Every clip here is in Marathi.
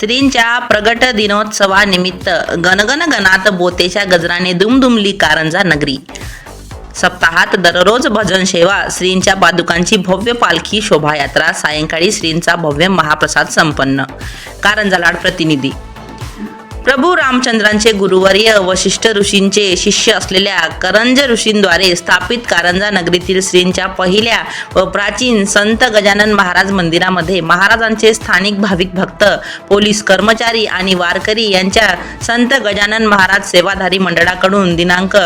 श्रींच्या प्रगट दिनोत्सवानिमित्त गणगण गणात बोतेच्या गजराने दुमदुमली कारंजा नगरी. सप्ताहात दररोज भजन सेवा श्रींच्या पादुकांची भव्य पालखी शोभायात्रा सायंकाळी श्रींचा भव्य महाप्रसाद संपन्न. कारंजा लाड प्रतिनिधी प्रभू रामचंद्रांचे गुरुवर्य वशिष्ठ ऋषींचे शिष्य असलेल्या करंज ऋषींद्वारे स्थापित कारंजा नगरीतील श्रींच्या पहिल्या व प्राचीन संत गजानन महाराज मंदिरामध्ये महाराजांचे स्थानिक भाविक भक्त पोलीस कर्मचारी आणि वारकरी यांच्या संत गजानन महाराज सेवाधारी मंडळाकडून दिनांक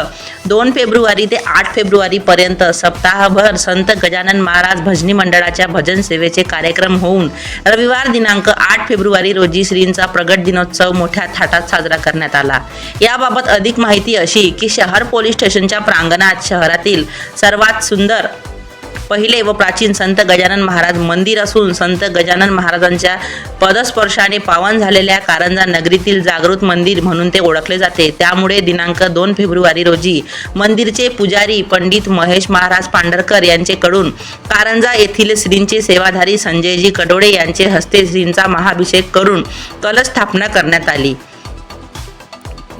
दोन फेब्रुवारी ते आठ फेब्रुवारी पर्यंत सप्ताहभर संत गजानन महाराज भजनी मंडळाच्या भजन सेवेचे कार्यक्रम होऊन रविवार दिनांक आठ फेब्रुवारी रोजी श्रींचा प्रगट दिनोत्सव मोठ्या थाटात साजरा करण्यात आला. याबाबत अधिक माहिती अशी की शहर पोलीस स्टेशनच्या प्रांगणात शहरातील सर्वात सुंदर पहिले व प्राचीन संत गजानन महाराज मंदिर असून संत गजानन महाराजांच्या पदस्पर्शाने पावन झालेल्या कारंजा नगरीतील जागृत मंदिर म्हणून ते ओळखले जाते. त्यामुळे दिनांक दोन फेब्रुवारी रोजी मंदिरचे पुजारी पंडित महेश महाराज पांढरकर यांचेकडून कारंजा येथील श्रींचे सेवाधारी संजयजी कडोळे यांचे हस्ते श्रींचा महाभिषेक करून कलस्थापना करण्यात आली.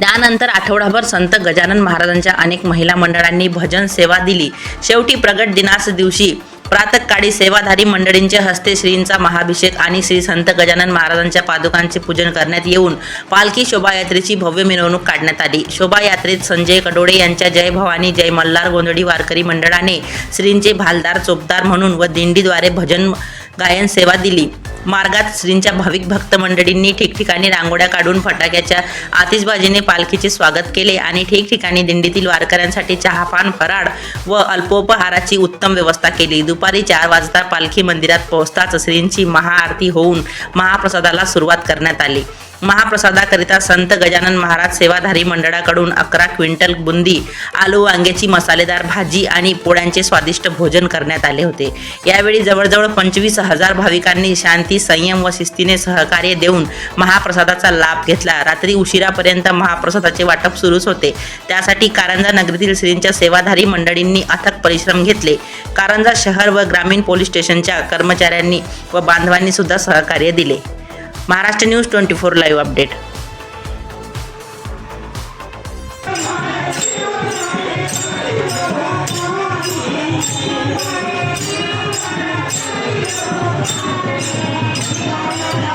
त्यानंतर आठवडाभर संत गजानन महाराजांच्या अनेक महिला मंडळांनी भजन सेवा दिली. शेवटी प्रगट दिनास दिवशी प्रातकाळी सेवाधारी मंडळींच्या हस्ते श्रींचा महाभिषेक आणि श्री संत गजानन महाराजांच्या पादुकांचे पूजन करण्यात येऊन पालखी शोभायात्रेची भव्य मिरवणूक काढण्यात आली. शोभायात्रेत संजय कडोळे यांच्या जय भवानी जय मल्हार गोंधळी वारकरी मंडळाने श्रींचे भालदार चोपदार म्हणून व दिंडीद्वारे भजन गायन सेवा दिली. मार्गात श्रींच्या भाविक भक्त मंडळींनी ठिकठिकाणी रांगोळ्या काढून फटाक्याच्या आतिषबाजीने पालखीचे स्वागत केले आणि ठिकठिकाणी दिंडीतील वारकऱ्यांसाठी चहापान फराळ व अल्पोपहाराची उत्तम व्यवस्था केली. दुपारी चार वाजता पालखी मंदिरात पोहोचताच श्रींची महाआरती होऊन महाप्रसादाला सुरुवात करण्यात आली. महाप्रसादाकरिता संत गजानन महाराज सेवाधारी मंडळाकडून अकरा क्विंटल बुंदी आलू वांग्याची मसालेदार भाजी आणि पोळ्यांचे स्वादिष्ट भोजन करण्यात आले होते. यावेळी जवळजवळ पंचवीस हजार भाविकांनी शांती संयम व शिस्तीने सहकार्य देऊन महाप्रसादाचा लाभ घेतला. रात्री उशिरापर्यंत महाप्रसादाचे वाटप सुरूच होते. त्यासाठी कारंजा नगरीतील श्रींच्या सेवाधारी मंडळींनी अथक परिश्रम घेतले. कारंजा शहर व ग्रामीण पोलीस स्टेशनच्या कर्मचाऱ्यांनी व बांधवांनी सुद्धा सहकार्य दिले. Maharashtra news twenty four live update Thank